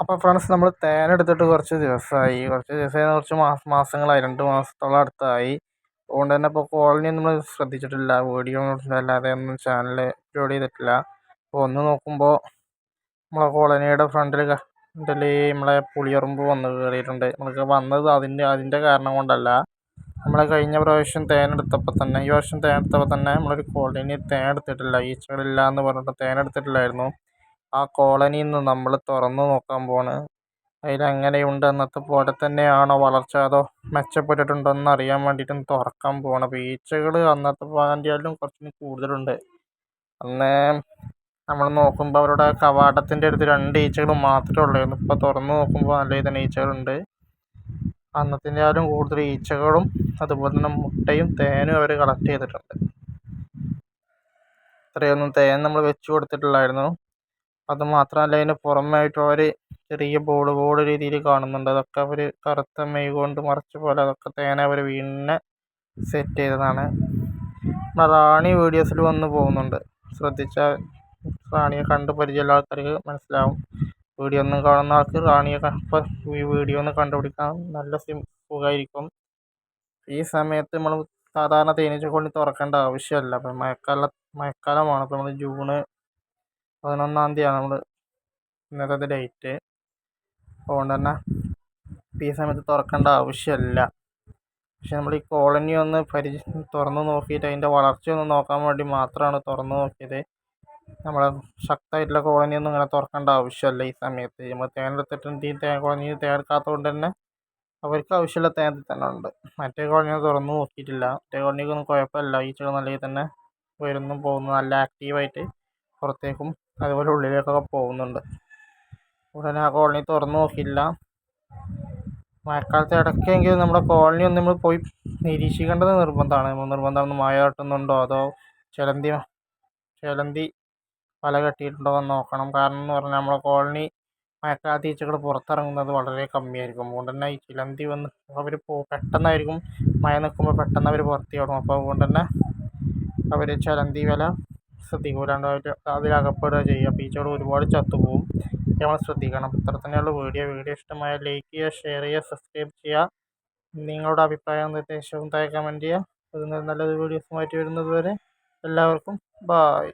അപ്പോൾ ഫ്രണ്ട്സ് നമ്മൾ തേൻ എടുത്തിട്ട് കുറച്ച് ദിവസമായി കുറച്ച് ദിവസമായി കുറച്ച് മാസം മാസങ്ങളായി. രണ്ട് മാസത്തോളം അടുത്തായി. അതുകൊണ്ട് തന്നെ ഇപ്പോൾ കോളനി നമ്മൾ ശ്രദ്ധിച്ചിട്ടില്ല. വീഡിയോ അല്ലാതെ ഒന്നും ചാനൽ അപ്ലോഡ് ചെയ്തിട്ടില്ല. അപ്പോൾ ഒന്ന് നോക്കുമ്പോൾ നമ്മളെ കോളനിയുടെ ഫ്രണ്ടിൽ ഫ്രണ്ടിൽ നമ്മളെ പുളിയറുമ്പ് വന്ന് കയറിയിട്ടുണ്ട് നമുക്ക് വന്നത് അതിന്റെ അതിന്റെ കാരണം കൊണ്ടല്ല. നമ്മളെ കഴിഞ്ഞ പ്രാവശ്യം തേൻ എടുത്തപ്പോൾ തന്നെ ഈ വർഷം തേൻ എടുത്തപ്പോൾ തന്നെ നമ്മളൊരു കോളനി തേൻ എടുത്തിട്ടില്ല. ഈച്ചകളില്ല എന്ന് പറഞ്ഞിട്ട് തേൻ എടുത്തിട്ടില്ലായിരുന്നു. ആ കോളനിയിൽ നിന്ന് നമ്മൾ തുറന്നു നോക്കാൻ പോവാണ് അതിലെങ്ങനെയുണ്ട്? അന്നത്തെ പോലെ തന്നെയാണോ വളർച്ച? അതോ മെച്ചപ്പെട്ടിട്ടുണ്ടോ എന്ന് അറിയാൻ വേണ്ടിയിട്ട് തുറക്കാൻ പോവാണ് അപ്പോൾ ഈച്ചകൾ അന്നത്തെ കാട്ടിലും കുറച്ചും കൂടുതലുണ്ട്. അന്ന് നമ്മൾ നോക്കുമ്പോൾ അവരുടെ കവാടത്തിന്റെ അടുത്ത് രണ്ട് ഈച്ചകൾ മാത്രമേ ഉള്ളായിരുന്നു ഇപ്പോൾ തുറന്നു നോക്കുമ്പോൾ നല്ല രീതിയിൽ ഈച്ചകളുണ്ട്. അന്നത്തിന്റെയാലും കൂടുതൽ ഈച്ചകളും അതുപോലെ തന്നെ മുട്ടയും തേനും അവർ കളക്ട് ചെയ്തിട്ടുണ്ട്. ഇത്രയൊന്നും തേൻ നമ്മൾ വെച്ച് കൊടുത്തിട്ടില്ലായിരുന്നു അത് മാത്രമല്ല അതിന് പുറമായിട്ട് അവർ ചെറിയ ബോർഡ് ബോർഡ് രീതിയിൽ കാണുന്നുണ്ട്. അതൊക്കെ അവർ കറുത്ത മെയ് കൊണ്ട് മറച്ച പോലെ അതൊക്കെ തേന അവർ വീടിനെ സെറ്റ് ചെയ്തതാണ്. റാണി വീഡിയോസിൽ വന്ന് പോകുന്നുണ്ട്. ശ്രദ്ധിച്ചാൽ റാണിയെ കണ്ട് പരിചയമുള്ള ആൾക്കാർക്ക് മനസ്സിലാവും. വീഡിയോ ഒന്നും കാണുന്ന ആൾക്ക് റാണിയെ ഈ വീഡിയോ ഒന്ന് കണ്ടുപിടിക്കാൻ നല്ല സിം സുഖമായിരിക്കും ഈ സമയത്ത് നമ്മൾ സാധാരണ തേനീച്ചക്കോണി തുറക്കേണ്ട ആവശ്യമില്ല. അപ്പം മഴക്കാല മഴക്കാലമാണ്. അപ്പോൾ നമ്മൾ ജൂണ് പതിനൊന്നാം തീയതിയാണ് നമ്മൾ ഇന്നത്തെ ഡേറ്റ് അതുകൊണ്ട് തന്നെ ഈ സമയത്ത് തുറക്കേണ്ട ആവശ്യമില്ല. പക്ഷെ നമ്മൾ ഈ കോളനി ഒന്ന് പരിചയ തുറന്ന് നോക്കിയിട്ട് അതിന്റെ വളർച്ച ഒന്ന് നോക്കാൻ വേണ്ടി മാത്രമാണ് തുറന്ന് നോക്കിയത്. നമ്മളെ ശക്തമായിട്ടുള്ള കോളനിയൊന്നും ഇങ്ങനെ തുറക്കേണ്ട ആവശ്യമില്ല ഈ സമയത്ത്. നമ്മൾ തേൻ എടുത്തിട്ട് ഈ തേൻ കോളനി തേൻ എടുക്കാത്തത് കൊണ്ട് തന്നെ അവർക്ക് ആവശ്യമുള്ള തേൻ തന്നെ ഉണ്ട്. മറ്റേ കോളനി തുറന്നു നോക്കിയിട്ടില്ല. മറ്റേ കോളനിക്കൊന്നും കുഴപ്പമില്ല. ഈച്ചകൾ നല്ല തന്നെ വരുന്നു പോകുന്നു. നല്ല ആക്റ്റീവായിട്ട് പുറത്തേക്കും അതുപോലെ ഉള്ളിലേക്കൊക്കെ പോകുന്നുണ്ട്. ഉടനെ ആ കോളനി തുറന്നു നോക്കില്ല മഴക്കാലത്ത് ഇടയ്ക്കെങ്കിലും നമ്മുടെ കോളനി ഒന്ന് നമ്മൾ പോയി നിരീക്ഷിക്കേണ്ടത് നിർബന്ധമാണ്. നിർബന്ധമാണ് മഴ തട്ടുന്നുണ്ടോ അതോ ചിലന്തി ചിലന്തി പല കെട്ടിയിട്ടുണ്ടോ എന്ന് നോക്കണം. കാരണം എന്ന് പറഞ്ഞാൽ നമ്മുടെ കോളനി മഴക്കാലത്ത് ഈച്ചകൾ പുറത്തിറങ്ങുന്നത് വളരെ കമ്മിയായിരിക്കും. അതുകൊണ്ട് തന്നെ ഈ ചിലന്തി വന്ന് അവർ പെട്ടെന്നായിരിക്കും മഴ നിൽക്കുമ്പോൾ പെട്ടെന്ന് അവർ പുറത്ത് അപ്പോൾ അതുകൊണ്ട് തന്നെ അവർ ചിലന്തി വല ശ്രദ്ധിക്കൂലാണ്ട് അവർ അതിലകപ്പെടുക ചെയ്യുക. പീച്ചകൾ ഒരുപാട് ചത്തുപോകും. നമ്മൾ ശ്രദ്ധിക്കണം. ഇത്ര വീഡിയോ. വീഡിയോ ഇഷ്ടമായ ലൈക്ക് ചെയ്യുക ഷെയർ ചെയ്യുക സബ്സ്ക്രൈബ് ചെയ്യുക. നിങ്ങളുടെ അഭിപ്രായവും നിർദ്ദേശവും താഴെ കമന്റ് ചെയ്യുക. നല്ലൊരു വീഡിയോസുമായിട്ട് വരുന്നത് വരെ എല്ലാവർക്കും ബായ്